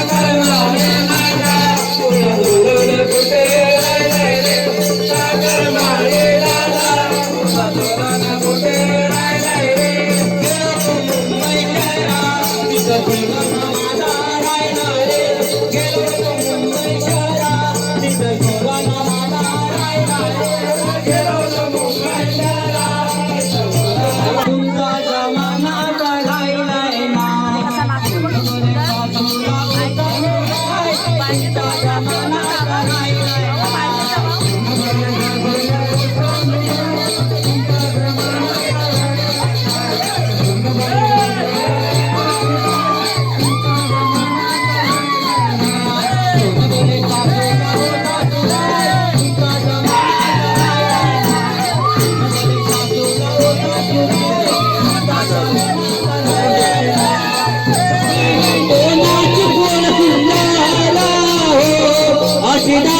I got it. এটা